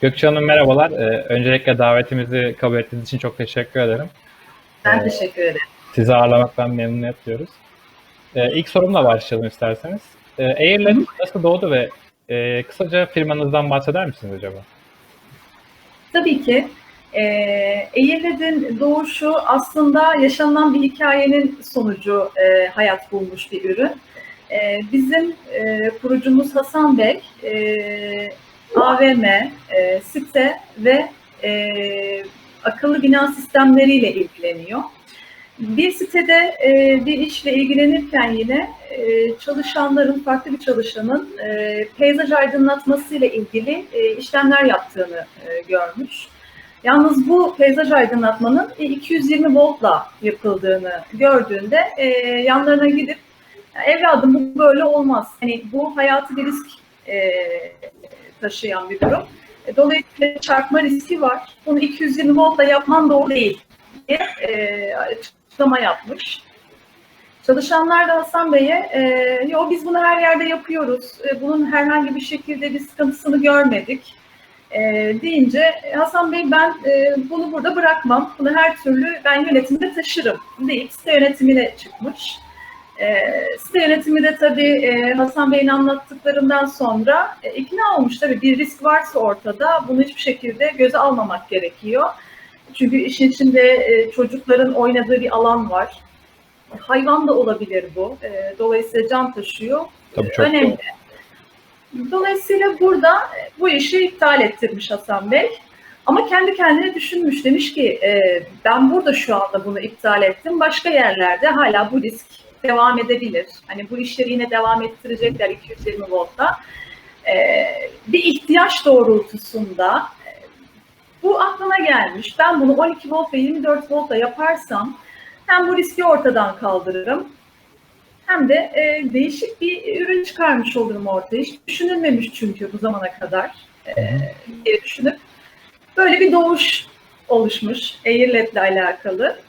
Gökçe Hanım merhabalar. Ee, öncelikle davetimizi kabul ettiğiniz için çok teşekkür ederim. Ben Evet. teşekkür ederim. Sizi ağırlamaktan memnuniyet duyuyoruz. Ee, ilk sorumla başlayalım isterseniz. Ee, Airlet nasıl doğdu ve e, kısaca firmanızdan bahseder misiniz acaba? Tabii ki. E, Airled'in doğuşu aslında yaşanılan bir hikayenin sonucu e, hayat bulmuş bir ürün. E, bizim e, kurucumuz Hasan Bey, e, AVM, e, site ve e, akıllı bina sistemleriyle ilgileniyor. Bir sitede e, bir işle ilgilenirken yine e, çalışanların, farklı bir çalışanın e, peyzaj aydınlatması ile ilgili e, işlemler yaptığını e, görmüş. Yalnız bu peyzaj aydınlatmanın e, 220 voltla yapıldığını gördüğünde e, yanlarına gidip evladım bu böyle olmaz. Hani bu hayatı bir risk e, taşıyan bir durum. E, Dolayısıyla çarpma riski var. Bunu 220 voltla yapman doğru değil diye e, açıklama yapmış. Çalışanlar da Hasan Bey'e e, yo biz bunu her yerde yapıyoruz. E, bunun herhangi bir şekilde bir sıkıntısını görmedik. E, deyince Hasan Bey ben e, bunu burada bırakmam. Bunu her türlü ben yönetimde taşırım deyip site yönetimine çıkmış. E, site yönetimi de tabii e, Hasan Bey'in anlattıklarından sonra e, ikna olmuş tabii bir risk varsa ortada bunu hiçbir şekilde göze almamak gerekiyor. Çünkü işin içinde e, çocukların oynadığı bir alan var. Hayvan da olabilir bu. E, dolayısıyla can taşıyor. Tabii çok Önemli. doğru. Dolayısıyla burada e, bu işi iptal ettirmiş Hasan Bey. Ama kendi kendine düşünmüş. Demiş ki e, ben burada şu anda bunu iptal ettim. Başka yerlerde hala bu risk devam edebilir. Hani bu işleri yine devam ettirecekler 220 voltta. E, bir ihtiyaç doğrultusunda e, bu aklıma gelmiş. Ben bunu 12 volt ve 24 voltla yaparsam hem bu riski ortadan kaldırırım hem de e, değişik bir ürün çıkarmış olurum ortaya. Hiç düşünülmemiş çünkü bu zamana kadar e, diye düşünüp böyle bir doğuş oluşmuş Airlet ile alakalı.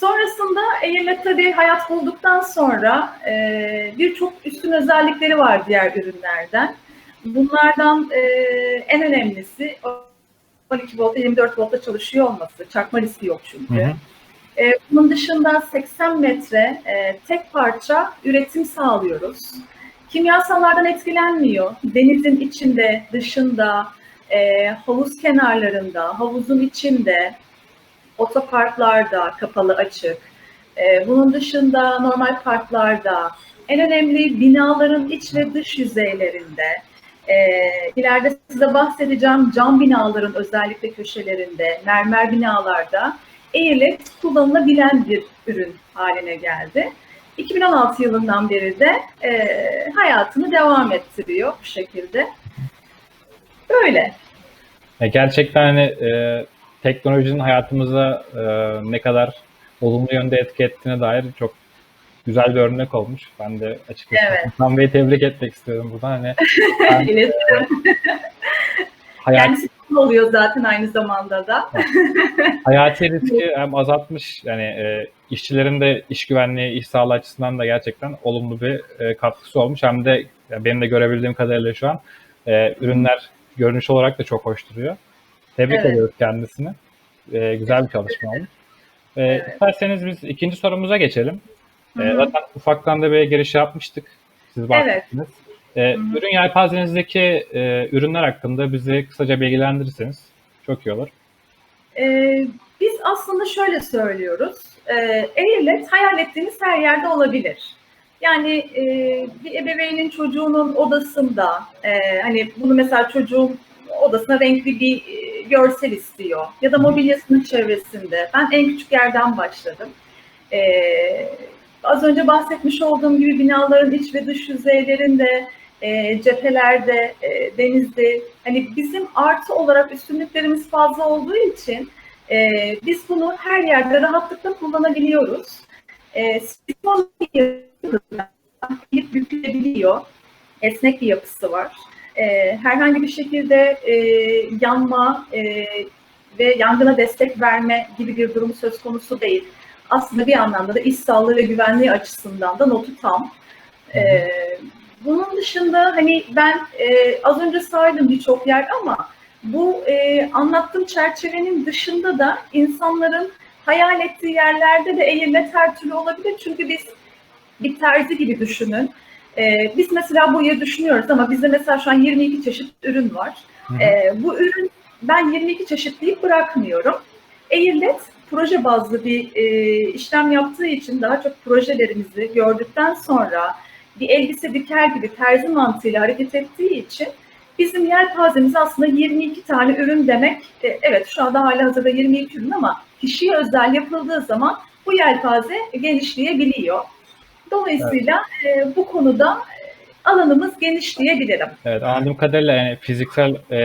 Sonrasında Airlet tabii hayat bulduktan sonra e, birçok üstün özellikleri var diğer ürünlerden. Bunlardan e, en önemlisi 12 volta 24 volta çalışıyor olması. Çarpma riski yok çünkü. Hı hı. E, bunun dışında 80 metre e, tek parça üretim sağlıyoruz. Kimyasallardan etkilenmiyor. Denizin içinde, dışında, e, havuz kenarlarında, havuzun içinde, otoparklarda kapalı açık. E, bunun dışında normal parklarda, en önemli binaların iç ve dış yüzeylerinde, e, ileride size bahsedeceğim cam binaların özellikle köşelerinde, mermer binalarda Airlet kullanılabilen bir ürün haline geldi. 2016 yılından beri de e, hayatını devam ettiriyor bu şekilde. Böyle. Gerçekten hani e, teknolojinin hayatımıza e, ne kadar olumlu yönde etki ettiğine dair çok güzel bir örnek olmuş. Ben de açıkçası Evet. Hasan Bey'i tebrik etmek istiyorum buradan. Hani ben, e, hayat, Kendisi oluyor zaten aynı zamanda da. hayati riski hem azaltmış yani e, işçilerin de iş güvenliği, iş sağlığı açısından da gerçekten olumlu bir e, katkısı olmuş. Hem de benim de görebildiğim kadarıyla şu an e, ürünler görünüş olarak da çok hoş duruyor. Tebrik Evet. ediyoruz kendisini. E, güzel bir çalışma olmuş. E, Evet. İsterseniz biz ikinci sorumuza geçelim. E, hı. zaten ufaktan da bir giriş yapmıştık. Siz bahsettiniz. E, Hı hı. ürün yelpazenizdeki e, ürünler hakkında bizi kısaca bilgilendirirseniz çok iyi olur. Ee, biz aslında şöyle söylüyoruz. Ee, Airlet hayal ettiğiniz her yerde olabilir. Yani e, bir ebeveynin çocuğunun odasında, e, hani bunu mesela çocuğun odasına renkli bir görsel istiyor ya da mobilyasının çevresinde. Ben en küçük yerden başladım. Ee, az önce bahsetmiş olduğum gibi binaların iç ve dış yüzeylerinde, e, cephelerde, e, denizde, hani bizim artı olarak üstünlüklerimiz fazla olduğu için e, biz bunu her yerde rahatlıkla kullanabiliyoruz. E, sifon bükülebiliyor, esnek bir yapısı var. E, herhangi bir şekilde e, yanma e, ve yangına destek verme gibi bir durum söz konusu değil. Aslında bir anlamda da iş sağlığı ve güvenliği açısından da notu tam. E, bunun dışında hani ben e, az önce saydım birçok yer ama Bu e, anlattığım çerçevenin dışında da insanların hayal ettiği yerlerde de eğilme her türlü olabilir. Çünkü biz bir terzi gibi düşünün. E, biz mesela boya düşünüyoruz ama bizde mesela şu an 22 çeşit ürün var. Hı hı. E, bu ürün ben 22 çeşit deyip bırakmıyorum. Airlet proje bazlı bir e, işlem yaptığı için daha çok projelerimizi gördükten sonra bir elbise diker gibi terzi mantığıyla hareket ettiği için bizim yelpazemiz aslında 22 tane ürün demek. E, evet şu anda hala hazırda 22 ürün ama kişiye özel yapıldığı zaman bu yelpaze genişleyebiliyor. Dolayısıyla e, bu konuda alanımız geniş diyebilirim. Evet anladığım kadarıyla yani fiziksel e,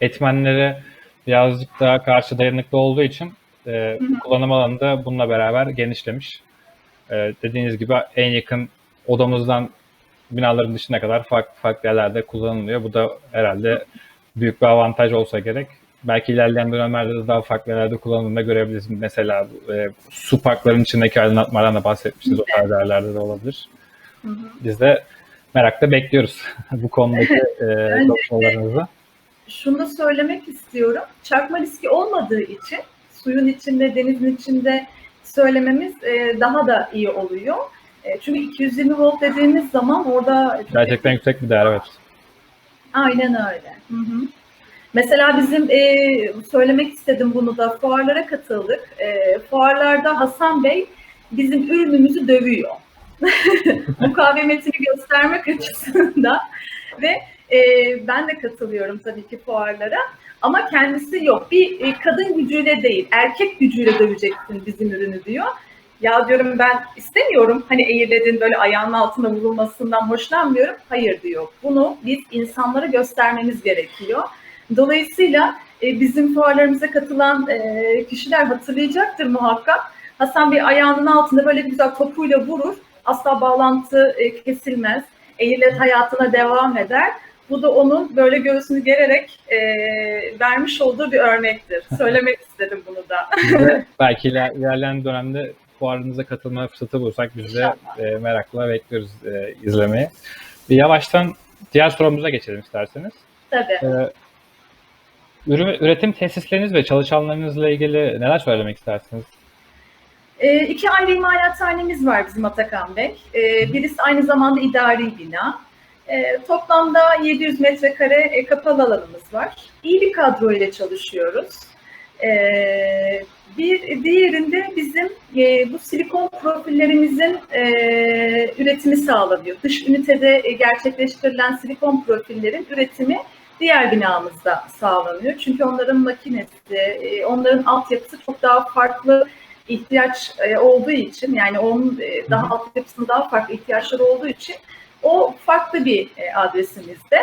etmenlere birazcık daha karşı dayanıklı olduğu için e, Hı hı. kullanım alanı da bununla beraber genişlemiş. E, dediğiniz gibi en yakın odamızdan binaların dışına kadar farklı farklı yerlerde kullanılıyor. Bu da herhalde büyük bir avantaj olsa gerek. Belki ilerleyen dönemlerde de daha farklı yerlerde kullanıldığında görebiliriz. Mesela e, su parklarının içindeki aydınlatmadan da bahsetmiştiniz. O tarz yerlerde de olabilir. Hı hı. Biz de merakla bekliyoruz bu konudaki e, çalışmalarınızı. şunu da söylemek istiyorum. Çarpma riski olmadığı için suyun içinde, denizin içinde söylememiz e, daha da iyi oluyor. E, çünkü 220 volt dediğimiz zaman orada Gerçekten yüksek bir değer evet. Aynen öyle. Hı hı. Mesela bizim e, söylemek istedim bunu da fuarlara katıldık. E, fuarlarda Hasan Bey bizim ürünümüzü dövüyor. Mukavemetini göstermek açısından ve e, ben de katılıyorum tabii ki fuarlara. Ama kendisi yok. Bir e, kadın gücüyle değil, erkek gücüyle döveceksin bizim ürünü diyor. Ya diyorum ben istemiyorum hani eğirledin böyle ayağının altında vurulmasından hoşlanmıyorum. Hayır diyor. Bunu biz insanlara göstermemiz gerekiyor. Dolayısıyla e, bizim fuarlarımıza katılan e, kişiler hatırlayacaktır muhakkak. Hasan Bey ayağının altında böyle güzel topuyla vurur. Asla bağlantı e, kesilmez. Eğilet hayatına devam eder. Bu da onun böyle göğsünü gererek e, vermiş olduğu bir örnektir. Söylemek istedim bunu da. Belki iler- ilerleyen dönemde fuarınıza katılma fırsatı bulursak biz de e, merakla bekliyoruz e, izlemeyi. Bir yavaştan diğer sorumuza geçelim isterseniz. Tabii. E, üretim tesisleriniz ve çalışanlarınızla ilgili neler söylemek istersiniz? E, iki ayrı imalathanemiz var bizim Atakan Bey. E, birisi aynı zamanda idari bina. E, toplamda 700 metrekare e, kapalı alanımız var. İyi bir kadro ile çalışıyoruz. E, bir diğerinde bizim e, bu silikon profillerimizin e, üretimi sağlanıyor. Dış ünitede gerçekleştirilen silikon profillerin üretimi diğer binamızda sağlanıyor. Çünkü onların makinesi, e, onların altyapısı çok daha farklı ihtiyaç e, olduğu için yani onun e, daha altyapısının daha farklı ihtiyaçları olduğu için o farklı bir adresimizde.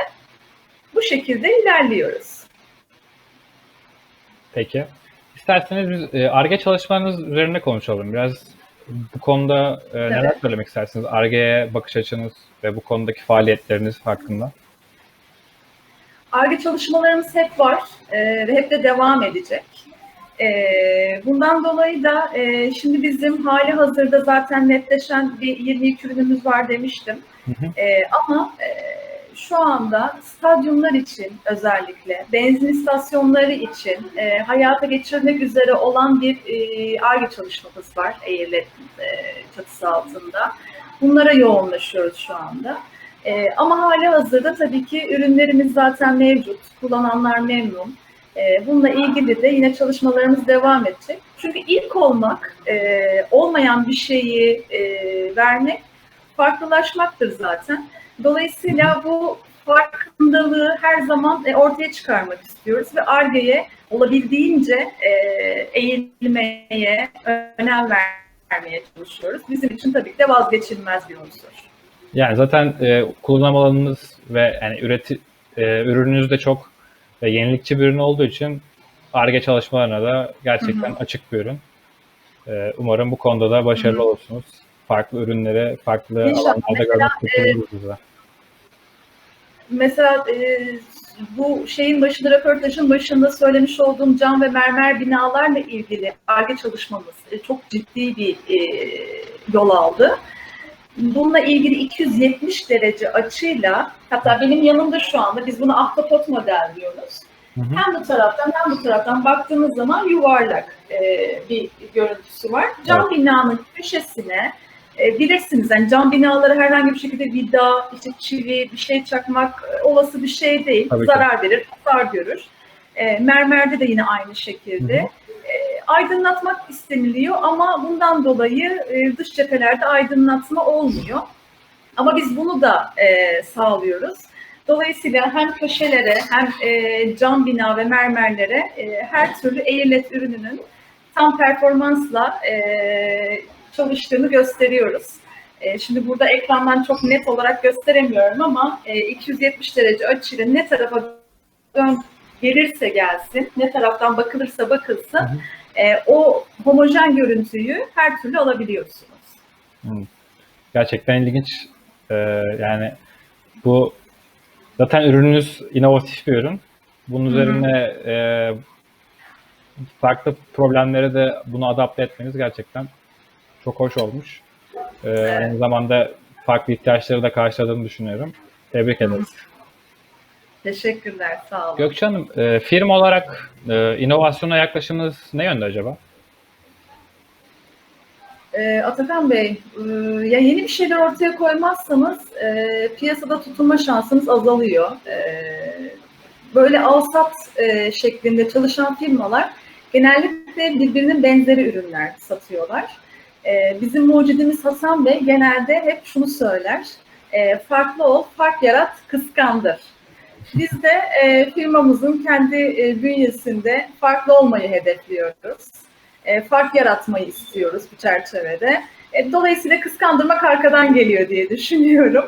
Bu şekilde ilerliyoruz. Peki. İsterseniz biz ARGE çalışmalarınız üzerine konuşalım. Biraz bu konuda neler Evet. söylemek istersiniz? ARGE'ye bakış açınız ve bu konudaki faaliyetleriniz hakkında. ARGE çalışmalarımız hep var e, ve hep de devam edecek. E, bundan dolayı da e, şimdi bizim hali hazırda zaten netleşen bir 22 ürünümüz var demiştim. Hı hı. E, ama e, şu anda stadyumlar için özellikle benzin istasyonları için e, hayata geçirmek üzere olan bir e, ARGE çalışmamız var Airlet e, çatısı altında. Bunlara yoğunlaşıyoruz şu anda. E, ama hali hazırda tabii ki ürünlerimiz zaten mevcut. Kullananlar memnun. E, bununla ilgili de yine çalışmalarımız devam edecek. Çünkü ilk olmak, e, olmayan bir şeyi e, vermek farklılaşmaktır zaten. Dolayısıyla bu farkındalığı her zaman e, ortaya çıkarmak istiyoruz ve ARGE'ye olabildiğince e, eğilmeye, önem vermeye çalışıyoruz. Bizim için tabii ki de vazgeçilmez bir unsur. Yani zaten e, kullanım alanınız ve yani üreti, e, ürününüz de çok e, yenilikçi bir ürün olduğu için ARGE çalışmalarına da gerçekten Hı açık bir ürün. E, umarım bu konuda da başarılı Hı hı. olursunuz. Farklı ürünleri farklı İnşallah. alanlarda görmek istiyoruz bize. Mesela e, bu şeyin başında, röportajın başında söylemiş olduğum cam ve mermer binalarla ilgili ARGE çalışmamız e, çok ciddi bir e, yol aldı. Bununla ilgili 270 derece açıyla, hatta benim yanımda şu anda biz bunu ahtapot model diyoruz. Hı hı. Hem bu taraftan hem bu taraftan baktığımız zaman yuvarlak e, bir görüntüsü var. Cam binanın köşesine e, bilirsiniz yani cam binaları herhangi bir şekilde vida, işte çivi, bir şey çakmak e, olası bir şey değil. Tabii ki. Zarar verir, hasar görür. E, mermerde de yine aynı şekilde. Hı hı. Aydınlatmak isteniliyor ama bundan dolayı e, dış cephelerde aydınlatma olmuyor. Ama biz bunu da e, sağlıyoruz. Dolayısıyla hem köşelere hem e, cam bina ve mermerlere her türlü Airlet ürününün tam performansla çalıştığını gösteriyoruz. Şimdi burada ekrandan çok net olarak gösteremiyorum ama e, 270 derece açıyla ne tarafa dön gelirse gelsin, ne taraftan bakılırsa bakılsın, Hı hı. E, o homojen görüntüyü her türlü alabiliyorsunuz. Gerçekten ilginç. Ee, yani bu zaten ürününüz inovatif bir ürün. Bunun üzerine e, farklı problemlere de bunu adapte etmeniz gerçekten çok hoş olmuş. Ee, Aynı zamanda farklı ihtiyaçları da karşıladığını düşünüyorum. Tebrik ederiz. Teşekkürler, sağ olun. Gökçe Hanım, e, firma olarak e, inovasyona yaklaşımınız ne yönde acaba? Ee, Atakan Bey, e, ya yeni bir şeyler ortaya koymazsanız e, piyasada tutunma şansınız azalıyor. E, böyle alsat e, şeklinde çalışan firmalar genellikle birbirinin benzeri ürünler satıyorlar. E, bizim mucidimiz Hasan Bey genelde hep şunu söyler, e, farklı ol, fark yarat, kıskandır. Biz de e, firmamızın kendi e, bünyesinde farklı olmayı hedefliyoruz e, fark yaratmayı istiyoruz bu çerçevede. E, dolayısıyla kıskandırmak arkadan geliyor diye düşünüyorum.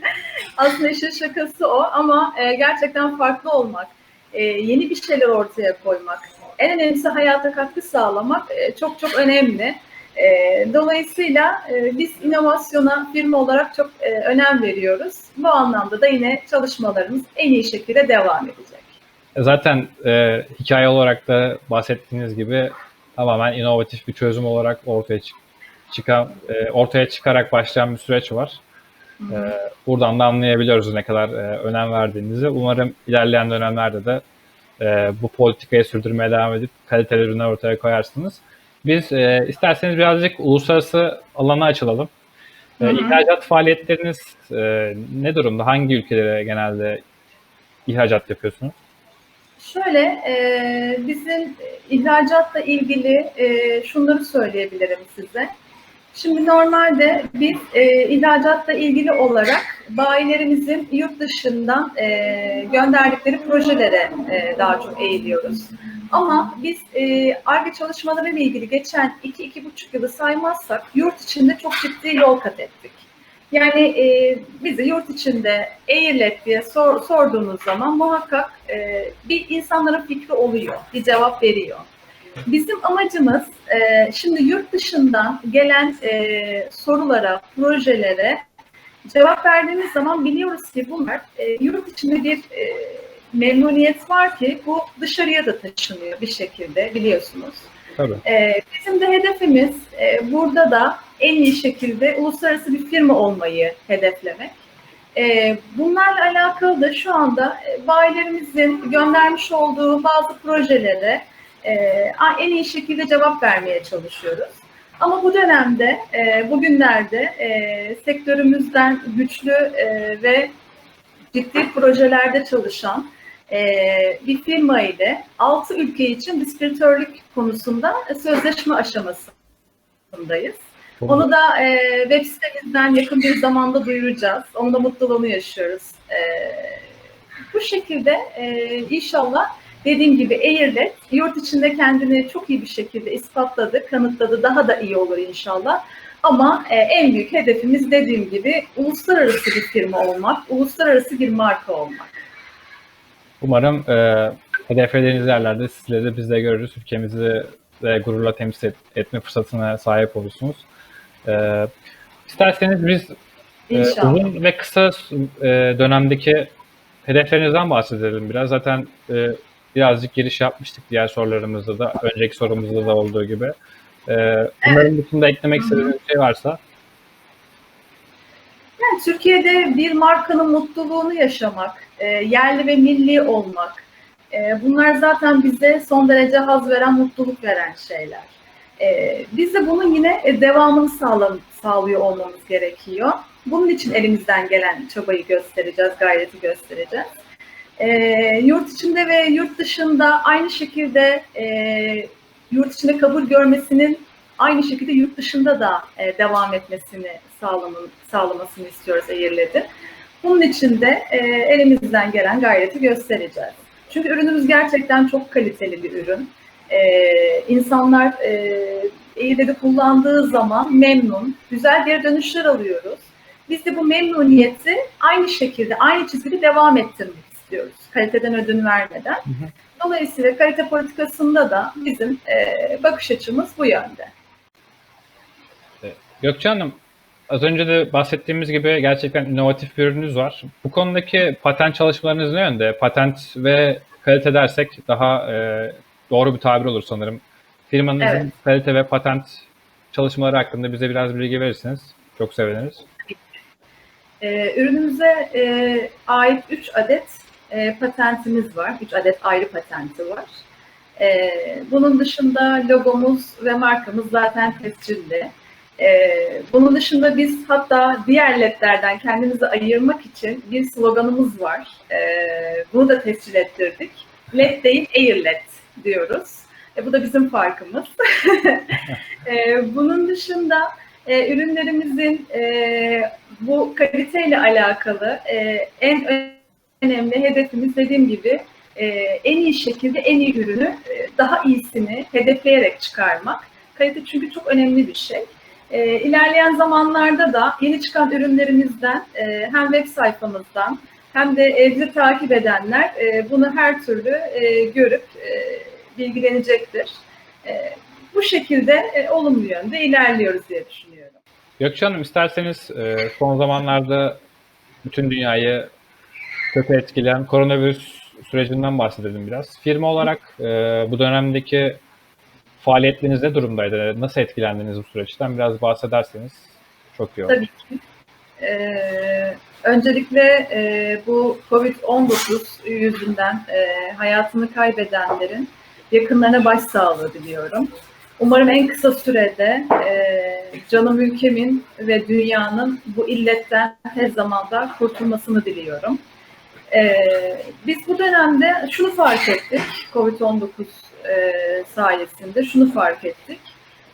Aslında işin şakası o ama e, gerçekten farklı olmak, e, yeni bir şeyler ortaya koymak, en önemlisi hayata katkı sağlamak e, çok çok önemli. E, dolayısıyla e, biz inovasyona firma olarak çok e, önem veriyoruz. Bu anlamda da yine çalışmalarımız en iyi şekilde devam edecek. Zaten e, hikaye olarak da bahsettiğiniz gibi tamamen inovatif bir çözüm olarak ortaya çık çıkan e, ortaya çıkarak başlayan bir süreç var. E, buradan da anlayabiliyoruz ne kadar e, önem verdiğinizi. Umarım ilerleyen dönemlerde de e, bu politikayı sürdürmeye devam edip kaliteli ürünler ortaya koyarsınız. Biz e, isterseniz birazcık uluslararası alana açılalım. E, Hı hı. ihracat faaliyetleriniz e, ne durumda? Hangi ülkelere genelde ihracat yapıyorsunuz? Şöyle, e, bizim ihracatla ilgili e, şunları söyleyebilirim size. Şimdi normalde biz e, ihracatla ilgili olarak bayilerimizin yurt dışından e, gönderdikleri projelere e, daha çok eğiliyoruz. Ama biz e, ARGE çalışmalarıyla ilgili geçen 2-2,5 yılı saymazsak yurt içinde çok ciddi yol kat ettik. Yani e, bizi yurt içinde Airlet diye sor, sorduğunuz zaman muhakkak e, bir insanların fikri oluyor, bir cevap veriyor. Bizim amacımız e, şimdi yurt dışından gelen e, sorulara, projelere cevap verdiğimiz zaman biliyoruz ki bunlar e, yurt içinde bir e, memnuniyet var ki bu dışarıya da taşınıyor bir şekilde biliyorsunuz. Tabii. Ee, bizim de hedefimiz e, burada da en iyi şekilde uluslararası bir firma olmayı hedeflemek. Ee, bunlarla alakalı da şu anda e, bayilerimizin göndermiş olduğu bazı projelere e, en iyi şekilde cevap vermeye çalışıyoruz. Ama bu dönemde, e, bugünlerde e, sektörümüzden güçlü e, ve ciddi projelerde çalışan e, bir firma ile 6 ülke için distribütörlük konusunda sözleşme aşamasındayız. Onu da e, web sitemizden yakın bir zamanda duyuracağız. Onun da mutluluğunu yaşıyoruz. E, bu şekilde e, inşallah dediğim gibi Airlet yurt içinde kendini çok iyi bir şekilde ispatladı, kanıtladı. Daha da iyi olur inşallah. Ama e, en büyük hedefimiz dediğim gibi uluslararası bir firma olmak, uluslararası bir marka olmak. Umarım e, hedeflediğiniz yerlerde sizleri de biz de görürüz. Ülkemizi de gururla temsil et- etme fırsatına sahip olursunuz. E, isterseniz biz e, uzun ve kısa e, dönemdeki hedeflerinizden bahsedelim biraz. Zaten e, birazcık giriş yapmıştık diğer sorularımızda da, önceki sorumuzda da olduğu gibi. E, bunların dışında eklemek istediğiniz bir şey varsa. Yani Türkiye'de bir markanın mutluluğunu yaşamak, e, yerli ve milli olmak, E, bunlar zaten bize son derece haz veren, mutluluk veren şeyler. E, biz de bunun yine e, devamını sağlam, sağlıyor olmamız gerekiyor. Bunun için elimizden gelen çabayı göstereceğiz, gayreti göstereceğiz. E, yurt içinde ve yurt dışında aynı şekilde e, yurt içinde kabul görmesinin aynı şekilde yurt dışında da e, devam etmesini sağlamın, sağlamasını istiyoruz Eğirled'in. Bunun için de e, elimizden gelen gayreti göstereceğiz. Çünkü ürünümüz gerçekten çok kaliteli bir ürün. E, insanlar e, Eğirled'i kullandığı zaman memnun, güzel geri dönüşler alıyoruz. Biz de bu memnuniyeti aynı şekilde, aynı çizgide devam ettirmek istiyoruz. Kaliteden ödün vermeden. hı. Dolayısıyla kalite politikasında da bizim e, bakış açımız bu yönde. Gökçe Hanım, az önce de bahsettiğimiz gibi gerçekten inovatif bir ürününüz var. Bu konudaki patent çalışmalarınız ne yönde? Patent ve kalite dersek daha e, doğru bir tabir olur sanırım. Firmanızın Evet. kalite ve patent çalışmaları hakkında bize biraz bilgi verirseniz çok seviniriz. E, ürünümüze e, ait 3 adet e, patentimiz var. 3 adet ayrı patenti var. E, bunun dışında logomuz ve markamız zaten tescilli. E, bunun dışında biz hatta diğer ledlerden kendimizi ayırmak için bir sloganımız var. E, bunu da tescil ettirdik. LED değil, Air LED diyoruz. E, bu da bizim farkımız. e, bunun dışında e, ürünlerimizin e, bu kaliteyle alakalı e, en önemli hedefimiz dediğim gibi e, en iyi şekilde en iyi ürünü e, daha iyisini hedefleyerek çıkarmak. Kalite çünkü çok önemli bir şey. E, ilerleyen zamanlarda da yeni çıkan ürünlerimizden e, hem web sayfamızdan hem de e, bizi takip edenler e, bunu her türlü e, görüp e, bilgilenecektir. E, bu şekilde e, olumlu yönde ilerliyoruz diye düşünüyorum. Gökçe Hanım isterseniz e, son zamanlarda bütün dünyayı kötü etkileyen koronavirüs sürecinden bahsedelim biraz. Firma olarak e, bu dönemdeki faaliyetleriniz ne durumdaydı? Nasıl etkilendiniz bu süreçten? Biraz bahsederseniz çok iyi olur. Tabii ki. Ee, öncelikle e, bu COVID-19 yüzünden e, hayatını kaybedenlerin yakınlarına başsağlığı diliyorum. Umarım en kısa sürede e, canım ülkemin ve dünyanın bu illetten tez zamanda kurtulmasını diliyorum. E, biz bu dönemde şunu fark ettik, COVID-19 e, sayesinde şunu fark ettik.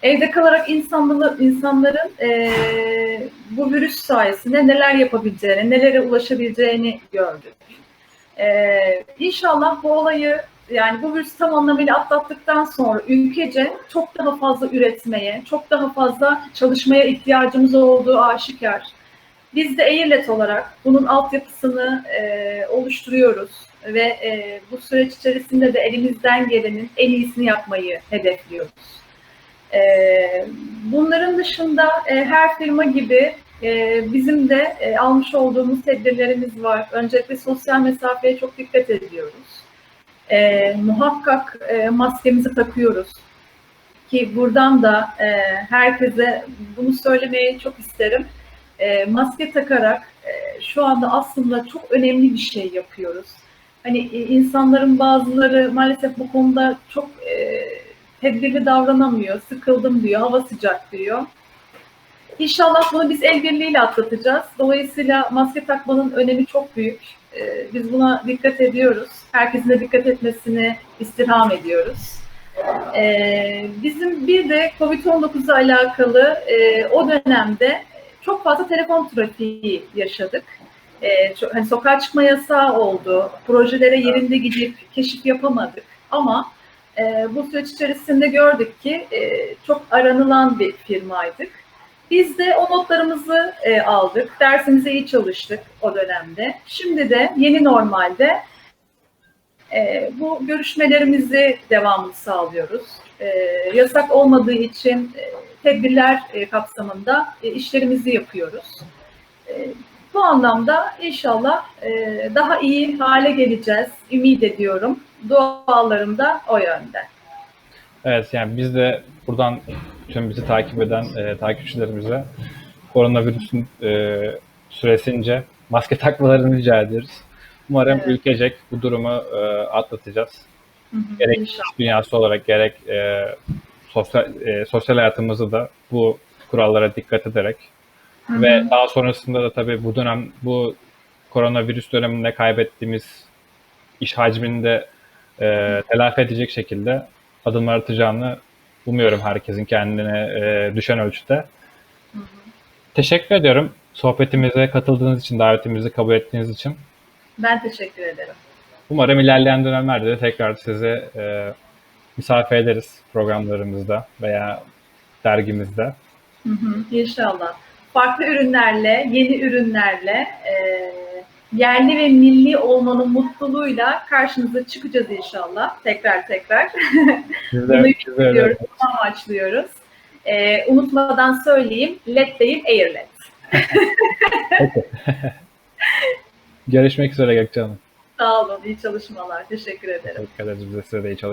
Evde kalarak insanları, insanların e, bu virüs sayesinde neler yapabileceğini, nelere ulaşabileceğini gördük. E, inşallah bu olayı yani bu virüs tam anlamıyla atlattıktan sonra ülkece çok daha fazla üretmeye, çok daha fazla çalışmaya ihtiyacımız olduğu aşikar. Biz de Airlet olarak bunun altyapısını e, oluşturuyoruz ve e, bu süreç içerisinde de elimizden gelenin en iyisini yapmayı hedefliyoruz. Ee, bunların dışında e, her firma gibi e, bizim de e, almış olduğumuz tedbirlerimiz var. Öncelikle sosyal mesafeye çok dikkat ediyoruz. E, muhakkak e, maskemizi takıyoruz. Ki buradan da e, herkese bunu söylemeyi çok isterim. E, maske takarak e, şu anda aslında çok önemli bir şey yapıyoruz. Hani e, insanların bazıları maalesef bu konuda çok e, tedbirli davranamıyor, sıkıldım diyor, hava sıcak diyor. İnşallah bunu biz el birliğiyle atlatacağız. Dolayısıyla maske takmanın önemi çok büyük. Biz buna dikkat ediyoruz. Herkesin de dikkat etmesini istirham ediyoruz. Ee, Bizim bir de COVID-19'a alakalı e, o dönemde çok fazla telefon trafiği yaşadık. Ee, çok- Hani sokağa çıkma yasağı oldu. Projelere yerinde gidip keşif yapamadık. Ama e, bu süreç içerisinde gördük ki e, çok aranılan bir firmaydık. Biz de o notlarımızı e, aldık. Dersimize iyi çalıştık o dönemde. Şimdi de yeni normalde e, bu görüşmelerimizi devamlı sağlıyoruz. E, yasak olmadığı için e, tedbirler e, kapsamında işlerimizi yapıyoruz. Bu anlamda inşallah daha iyi hale geleceğiz. Ümit ediyorum. Dualarım da o yönde. Evet yani biz de buradan tüm bizi takip eden e, takipçilerimize koronavirüsün e, süresince maske takmalarını rica ederiz. Umarım Evet. ülkecek bu durumu e, atlatacağız. Hı hı, Gerek iş dünyası olarak gerek e, sosyal e, sosyal hayatımızı da bu kurallara dikkat ederek Hı hı. ve daha sonrasında da tabii bu dönem bu koronavirüs döneminde kaybettiğimiz iş hacmini de e, telafi edecek şekilde adımlar atacağını umuyorum herkesin kendine e, düşen ölçüde. Hı hı. Teşekkür ediyorum sohbetimize katıldığınız için, davetimizi kabul ettiğiniz için. Ben teşekkür ederim. Umarım ilerleyen dönemlerde de tekrar sizi e, misafir ederiz programlarımızda veya dergimizde. Hı hı, İnşallah. Farklı ürünlerle, yeni ürünlerle, e, yerli ve milli olmanın mutluluğuyla karşınıza çıkacağız inşallah. Tekrar tekrar. Biz Bunu diyoruz, amaçlıyoruz. E, unutmadan söyleyeyim, LED değil, Air LED. Görüşmek üzere Gökçe Hanım. Sağ olun, iyi çalışmalar. Teşekkür ederim. Teşekkür ederiz. Size de iyi çalışmalar.